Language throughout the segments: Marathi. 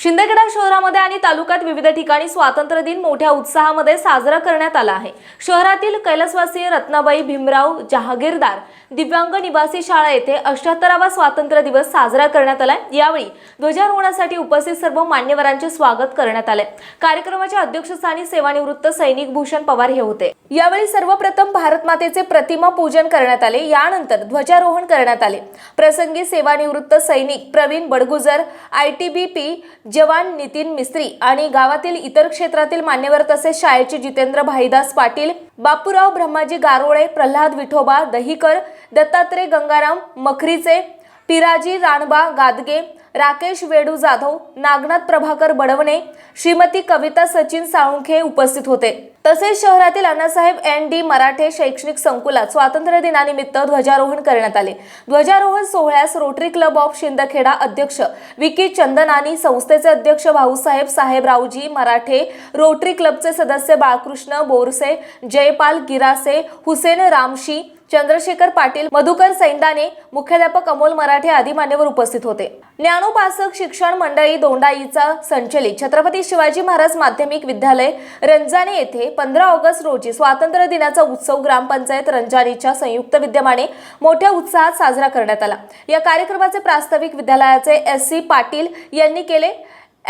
शिंदेगडा शहरामध्ये आणि तालुक्यात विविध ठिकाणी स्वातंत्र्य दिन मोठ्या उत्साहामध्ये साजरा करण्यात आला आहे. शहरातील कैलासवासी रत्नाबाई भीमराव जहागीरदार दिव्यांग निवासी शाळा येथे अष्ट्याहत्तरावा स्वातंत्र्य दिवस साजरा करण्यात आला यावेळी ध्वजारोहणासाठी उपस्थित सर्व मान्यवरांचे स्वागत करण्यात आले कार्यक्रमाच्या अध्यक्षस्थानी सेवानिवृत्त सैनिक भूषण पवार हे होते. यावेळी सर्वप्रथम भारत मातेचे प्रतिमा पूजन करण्यात आले. यानंतर ध्वजारोहण करण्यात आले. प्रसंगी सेवानिवृत्त सैनिक Praveen Badgujar I T B P जवान नितीन मिस्त्री आणि गावातील इतर क्षेत्रातील मान्यवर तसेच शाळेचे जितेंद्र भाईदास पाटील बापूराव ब्रह्माजी गारोळे प्रल्हाद विठोबा दहीकर दत्तात्रय गंगाराम मखरीचे पिराजी राणबा गादगे राकेश वेडू जाधव नागनाथ प्रभाकर बडवणे श्रीमती कविता सचिन साळुंखे उपस्थित होते. तसेच शहरातील अण्णासाहेब एन डी मराठे शैक्षणिक संकुलात स्वातंत्र्य दिनानिमित्त ध्वजारोहण करण्यात आले. ध्वजारोहण सोहळ्यास रोटरी क्लब ऑफ शिंदखेडा अध्यक्ष विकी चंदनानी संस्थेचे अध्यक्ष भाऊसाहेब साहेबरावजी मराठे रोटरी क्लबचे सदस्य बाळकृष्ण बोरसे जयपाल गिरासे हुसेन रामशी चंद्रशेखर पाटील मधुकर सैंदाने मुख्याध्यापक अमोल मराठे आदी मान्यवर उपस्थित होते. ज्ञानोपासक शिक्षण मंडळी दोंडाईचा संचलित छत्रपती शिवाजी महाराज माध्यमिक विद्यालय रंजाने येथे पंधरा ऑगस्ट रोजी स्वातंत्र्य दिनाचा उत्सव ग्रामपंचायत रंजानीच्या संयुक्त विद्यमाने मोठ्या उत्साहात साजरा करण्यात आला. या कार्यक्रमाचे प्रास्ताविक विद्यालयाचे एस सी पाटील यांनी केले.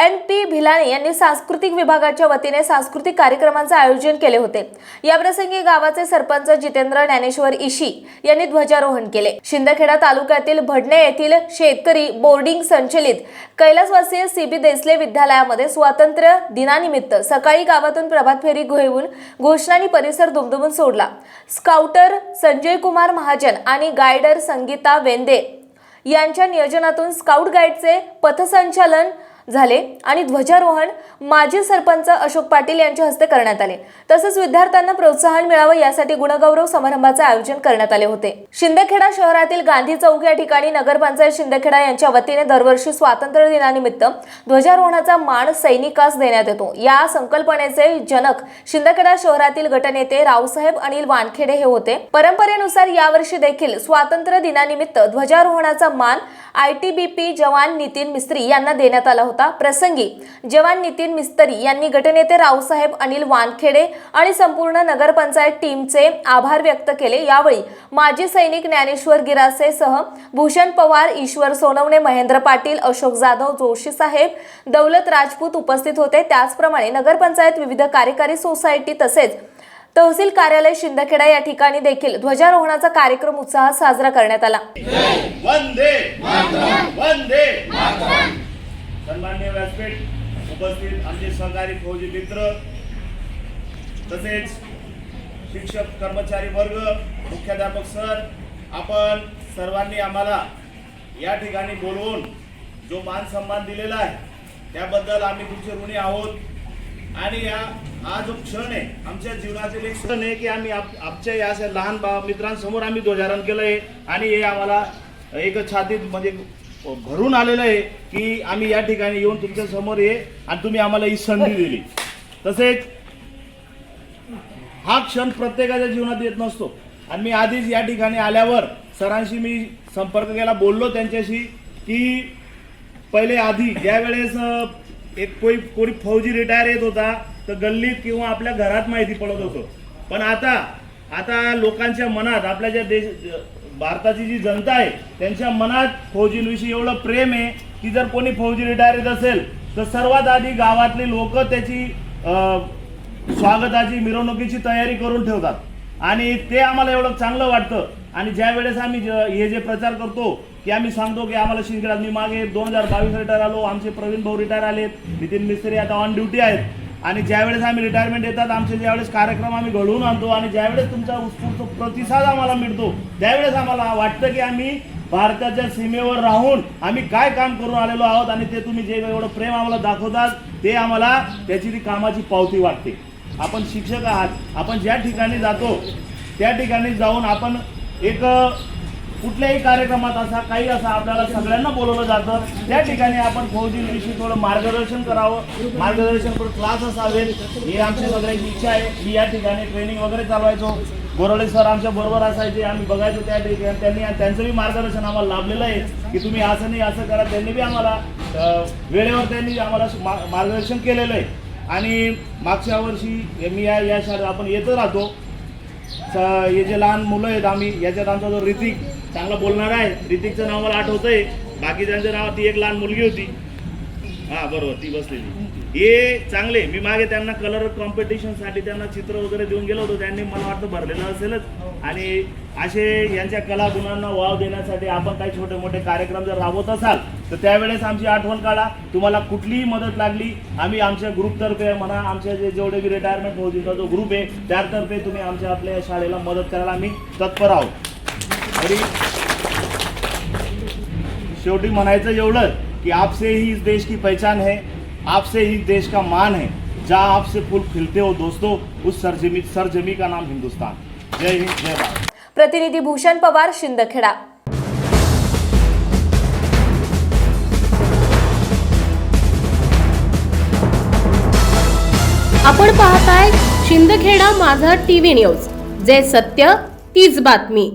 एन पी भिलाणे यांनी सांस्कृतिक विभागाच्या वतीने सांस्कृतिक कार्यक्रमांचे आयोजन केले होते. याप्रसंगी गावाचे सरपंच जितेंद्र ज्ञानेश्वर इशी यांनी ध्वजारोहण केले. शिंदखेडा तालुक्यातील भडणे येथील शेतकरी बोर्डिंग संचलित कैलासवासीय सी बी देसले विद्यालयामध्ये स्वातंत्र्य दिनानिमित्त सकाळी गावातून प्रभात फेरी घेऊन घोषणानी परिसर दुमदुमून सोडला. स्काउटर संजय कुमार महाजन आणि गायडर संगीता वेंदे यांच्या नियोजनातून स्काउट गाईडचे पथसंचालन झाले आणि ध्वजारोहण माजी सरपंच अशोक पाटील यांच्या हस्ते करण्यात आले. तसंच विद्यार्थ्यांना प्रोत्साहन मिळावं यासाठी गुणगौरव समारंभाचे आयोजन करण्यात आले होते. शिंदखेडा शहरातील गांधी चौक या ठिकाणी नगरपंचायत शिंदखेडा यांच्या वतीने दरवर्षी स्वातंत्र्य दिनानिमित्त ध्वजारोहणाचा मान सैनिकास देण्यात येतो. या संकल्पनेचे जनक शिंदखेडा शहरातील गटनेते रावसाहेब अनिल वानखेडे हे होते. परंपरेनुसार यावर्षी देखील स्वातंत्र्य दिनानिमित्त ध्वजारोहणाचा मान आय टी बी पी जवान नितीन मिस्त्री यांना देण्यात आला होता. प्रसंगी जवान नितीन मिस्तरी यांनी गटनेते रावसाहेब अनिल वानखेडे आणि संपूर्ण नगरपंचायत टीमचे आभार व्यक्त केले. यावेळी माजी सैनिक ज्ञानेश्वर गिरासे सह भूषण पवार ईश्वर सोनवणे महेंद्र पाटील अशोक जाधव जोशी साहेब दौलत राजपूत उपस्थित होते. त्याचप्रमाणे नगरपंचायत विविध कार्यकारी सोसायटी तसेच तहसील कार्यालय शिंदखेडा या ठिकाणी देखील ध्वजारोहणाचा कार्यक्रम उत्साहात साजरा करण्यात आला. वंदे वंदे सन्मान्य व्यासपीठ उपस्थित आमचे सहकारी फौजी मित्र तसेच शिक्षक कर्मचारी वर्ग मुख्याध्यापक सर आपण सर्वांनी आम्हाला या ठिकाणी बोलवून जो मान सन्मान दिलेला आहे त्याबद्दल आम्ही तुमचे ऋणी आहोत. आणि या हा जो क्षण आहे आमच्या जीवनातील एक क्षण आहे की आम्ही आप आमच्या या अशा लहान बा मित्रांसमोर आम्ही ध्वजारण केलं आहे आणि हे आम्हाला एक छातीत म्हणजे भरून आलेलं आहे की आम्ही या ठिकाणी येऊन तुमच्यासमोर ये आणि तुम्ही आम्हाला ही संधी दिली. तसेच हा क्षण प्रत्येकाच्या जीवनात येत नसतो. आणि मी आधीच या ठिकाणी आल्यावर सरांशी मी संपर्क केला बोललो त्यांच्याशी की पहिले आधी ज्यावेळेस एक कोणी कोणी फौजी रिटायर येत होता तर गल्लीत किंवा आपल्या घरात माहिती पडत होतो. पण आता आता लोकांच्या मनात आपल्या ज्या देश भारताची जी जनता आहे त्यांच्या मनात फौजींविषयी एवढं प्रेम आहे की जर कोणी फौजी रिटायर येत असेल तर सर्वात आधी गावातले लोक त्याची स्वागताची मिरवणुकीची तयारी करून ठेवतात. आणि ते आम्हाला एवढं चांगलं वाटतं. आणि ज्या वेळेस आम्ही ज- हे जे प्रचार करतो की आम्ही सांगतो की आम्हाला शिंदखेडात मी मागे दोन हजार बावीस रिटायर आलो आमचे प्रवीण भाऊ रिटायर आलेत नितीन मिस्त्री आता ऑन ड्युटी आहेत. आणि ज्यावेळेस आम्ही रिटायरमेंट येतात आमचे ज्यावेळेस कार्यक्रम आम्ही घडवून आणतो आणि ज्यावेळेस तुमचा उत्स्फूर्त प्रतिसाद आम्हाला मिळतो त्यावेळेस आम्हाला वाटतं की आम्ही भारताच्या सीमेवर राहून आम्ही काय काम करून आलेलो आहोत आणि ते तुम्ही जे एवढं प्रेम आम्हाला दाखवतात ते आम्हाला त्याची ती कामाची पावती वाटते. आपण शिक्षक आहात आपण ज्या ठिकाणी जातो त्या ठिकाणी जाऊन आपण एक कुठल्याही कार्यक्रमात असा काही असा आपल्याला सगळ्यांना बोलवलं जातं. त्या ठिकाणी आपण फौजीविषयी थोडं मार्गदर्शन करावं. मार्गदर्शन करून क्लास असावेत. ही आमची सगळ्यांची इच्छा आहे. मी या ठिकाणी ट्रेनिंग वगैरे चालवायचो. गोरवडे सर आमच्या बरोबर असायचे. आम्ही बघायचो त्या ठिकाणी. त्यांनी त्यांचं बी मार्गदर्शन आम्हाला लाभलेलं आहे की तुम्ही असं नाही असं करा. त्यांनी बी आम्हाला वेळेवर त्यांनी आम्हाला मा- मार्गदर्शन केलेलं आहे. आणि मागच्या वर्षी मी या या शाळेत आपण येत राहतो. हे जे लहान मुलं आहेत आम्ही याच्यात आमचा जो ऋतिक चांगला बोलणार आहे. ऋतिकचं नाव मला आठवतंय. बाकीच्यांचं नाव ती एक लहान मुलगी होती. हा बरोबर ती बसलेली. हे चांगले. मी मागे त्यांना कलर कॉम्पिटिशनसाठी त्यांना चित्र वगैरे देऊन गेलो होतो. त्यांनी मला वाटतं भरलेलं असेलच. आणि असे यांच्या कला गुणांना वाव देण्यासाठी आपण काही छोटे मोठे कार्यक्रम जर राबवत असाल तर त्यावेळेस आमची आठवण काढा. तुम्हाला कुठलीही मदत लागली आम्ही आमच्या ग्रुपतर्फे म्हणा आमच्या जे जेवढे बी रिटायरमेंट होतील जो ग्रुप आहे त्यातर्फे तुम्ही आमच्या आपल्या शाळेला मदत करायला आम्ही तत्पर आहोत. तरी शेवटी म्हणायचं एवढंच की आपसे ही इस देश की पहचान है आपसे ही देश का मान है. जहाँ आपसे फूल खिलते हो दोस्तों उस सरजमी सरजमी का नाम हिंदुस्तान. जय हिंद जय भारत. प्रतिनिधी भूषण पवार शिंदखेडा. आपण पाहताय शिंदखेडा माझा टीव्ही न्यूज जे सत्य तीच बातमी.